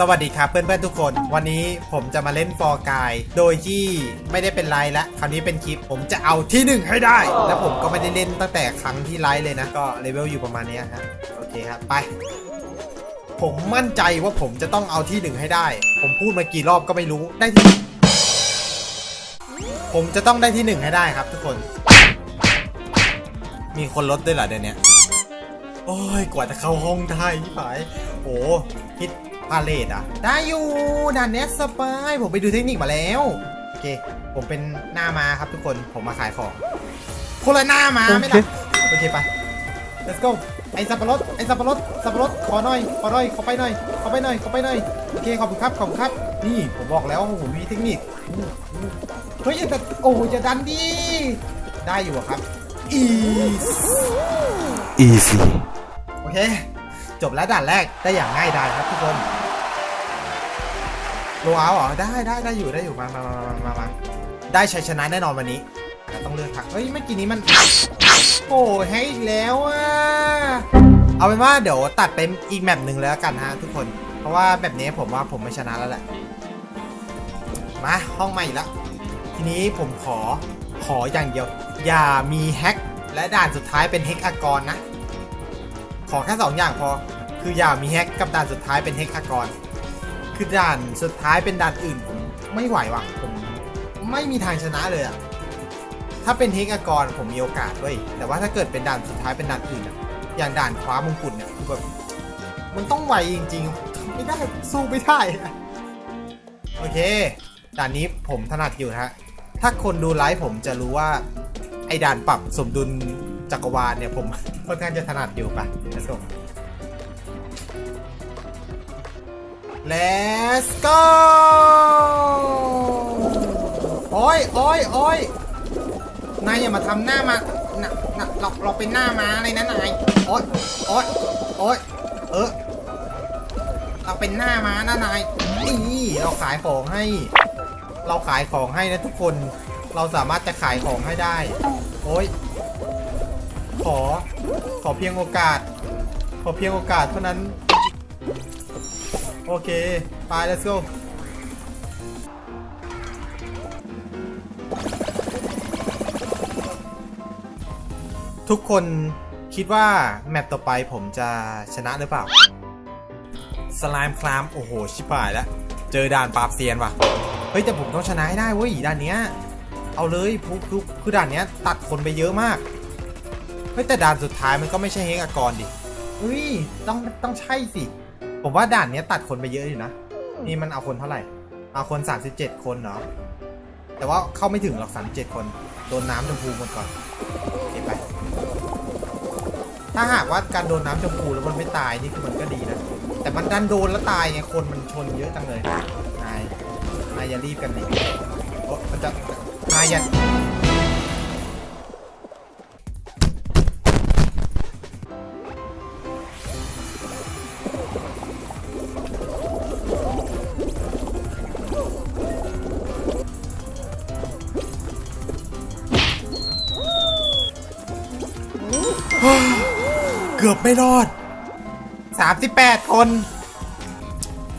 สวัสดีครับเพื่อนๆทุกคน วันนี้ผมจะมาเล่นฟอร์กายโดยที่ไม่ได้เป็นไลฟ์และคราวนี้เป็นคลิปผมจะเอาที่หนึ่งให้ได้ แล้วผมก็ไม่ได้เล่นตั้งแต่ครั้งที่ไลฟ์เลยนะ ก็เลเวลอยู่ประมาณเนี้ยฮะโอเคครับไป ผมมั่นใจว่าผมจะต้องเอาที่หนึ่งให้ได้ ผมพูดมากี่รอบก็ไม่รู้ได้ที่ผมจะต้องได้ที่หนึ่งให้ได้ครับ ทุกคน มีคนลดด้วยเหรอเดี๋ยวนี้โอ้ยกว่าจะเข้าห้องได้พี่ผายโอ้ฮิต พาเลตอะ ได้อยู่ด่านเนี้ยสบายผมไปดูเทคนิคมาแล้ว โอเค ผมเป็นหน้ามาครับทุกคนผมมาขายของ คนละหน้ามาไม่ล่ะโอเคไป let's go ไอสับปะรดไอสับปะรดสับปะรดขอหน่อยขอหน่อยขอไปหน่อยขอไปหน่อยขอไปหน่อยโอเคขอบคุณครับขอบคุณครับ นี่ผมบอกแล้วว่าผมมีเทคนิคอู้อู้เฮ้ยอย่าแต่โอ้โหอย่าดันดิได้อยู่อะครับอี easy โอเค จบแล้วด่านแรกได้อย่างง่ายดายครับทุกคนโลเอาเหรอได้ได้ได้อยู่ได้อยู่มามามามามามาได้ชัยชนะแน่นอนวันนี้แต่ต้องเลือกทักเฮ้ยเมื่อกี้นี้มันโอ้ให้อีกแล้วอะเอาเป็นว่าเดี๋ยวตัดเป็นอีกแมปหนึ่งแล้วกันฮะทุกคน เพราะว่าแบบนี้ผมว่าผมไม่ชนะแล้วแหละมาห้องใหม่ละทีนี้ผมขอขออย่างเดียว อย่ามีแฮกและด่านสุดท้ายเป็นเฮกอากรนะ ขอแค่สองอย่างพอ คืออย่ามีแฮกกับด่านสุดท้ายเป็นเฮกอากรคือด่านสุดท้ายเป็นด่านอื่นผมไม่ไหวว่ะผมไม่มีทางชนะเลยอะถ้าเป็นเฮกอากรผมมีโอกาสเว้ยแต่ว่าถ้าเกิดเป็นด่านสุดท้ายเป็นด่านอื่นอะอย่างด่านคว้ามงกุฎเนี่ยคือแบบมันต้องไวจริงๆ ไม่ได้สู้ไม่ได้โอเค ด่านนี้ผมถนัดอยู่ฮะ ถ้าคนดูไลฟ์ผมจะรู้ว่า ไอ้ด่านปรับสมดุลจักรวาลเนี่ยผมค่อนข้างจะถนัดอยู่ปะ let's go let's go โอ้ยโอ้ยโอ้ยนายอย่ามาทำหน้ามาน่ะน่ะเราเราเป็นหน้าม้าอะไรนะนายโอ้ยโอ้ยโอ้ยเออเราเป็นหน้าม้านะนายนี่เราขายของให้ เราขายของให้นะทุกคน เราสามารถจะขายของให้ได้ โอ้ยขอ ขอเพียงโอกาส ขอเพียงโอกาสเท่านั้น โอเค ไป let's go ทุกคนคิดว่าแมปต่อไปผมจะชนะหรือเปล่า สไลม์คลาม โอ้โห ชิบหายแล้ว เจอด่านปราบเซียนว่ะ เฮ้ย แต่ผมต้องชนะให้ได้เว้ยด่านเนี้ย เอาเลยคือคือคือด่านเนี้ย ตัดคนไปเยอะมาก เฮ้ย แต่ด่านสุดท้ายมันก็ไม่ใช่เฮกอากรดิเฮ้ย ต้องต้องใช่สิ ผมว่าด่านเนี้ยตัดคนไปเยอะอยู่นะ นี่มันเอาคนเท่าไหร่ เอาคน 37 คนเนาะแต่ว่าเข้าไม่ถึงหรอก 37 คน โดนน้ำชมพูหมดก่อนเก็บไป ถ้าหากว่าการโดนน้ำชมพูแล้วมันไม่ตายนี่คือมันก็ดีนะ แต่มันดันโดนแล้วตายไง คนมันชนเยอะจังเลยนายนายอย่ารีบกันดิโอ้มันจะนายอย่า เกือบไม่รอด 38 คน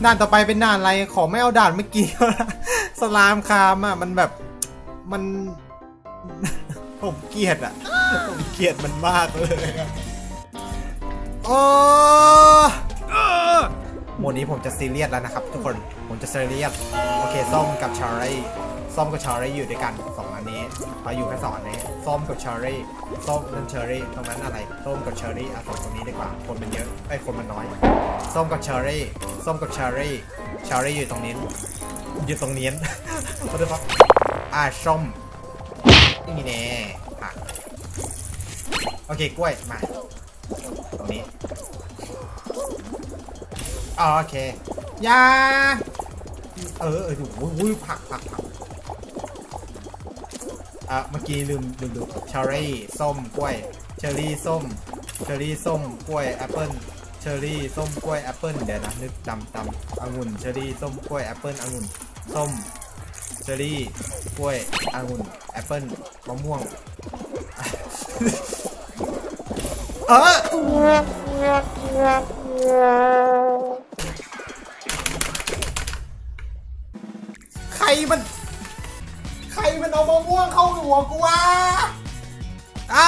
ด่านต่อไปเป็นด่านอะไร ขอไม่เอาด่านเมื่อกี้สลามคามอะ มันแบบมัน ผมเกลียดอะ ผมเกลียดมันมากเลยอะโอ้โหมนี้ผมจะซีเรียสแล้วนะครับทุกคน ผมจะซีเรียส โอเค ส้มกับชาร์รี่ ส้มกับชาร์รี่อยู่ด้วยกันสองอันนี้พออยู่แค่สองอันนี้ส้มกับชาร์รี่ส้มนั่นเชอร์รี่ตรงนั้นอะไรส้มกับเชอร์รี่อะสองตรงนี้ดีกว่าคนมันเยอะไอ้คนมันน้อยส้มกับเชอร์รี่ส้มกับเชอร์รี่เชอร์รี่อยู่ตรงนี้อยู่ตรงนี้เขาจะบอกอ่าส้มนี่แน่ผักโอเคกล้วยมาตรงนี้อ๋อโอเคยาเออเออโอ้โหผักผักผัก อะเมื่อกี้ลืมลืมดูเชอร์รี่ส้มกล้วยเชอร์รี่ส้มเชอร์รี่ส้มกล้วยแอปเปิ้ลเชอร์รี่ส้มกล้วยแอปเปิ้ลเดี๋ยวนะนึกจำจำองุ่นเชอร์รี่ส้มกล้วยแอปเปิ้ลองุ่นส้มเชอร์รี่กล้วยองุ่นแอปเปิ้ลมะม่วงเออใครมัน มันเอามะม่วงเข้าหัวกูวะอ้า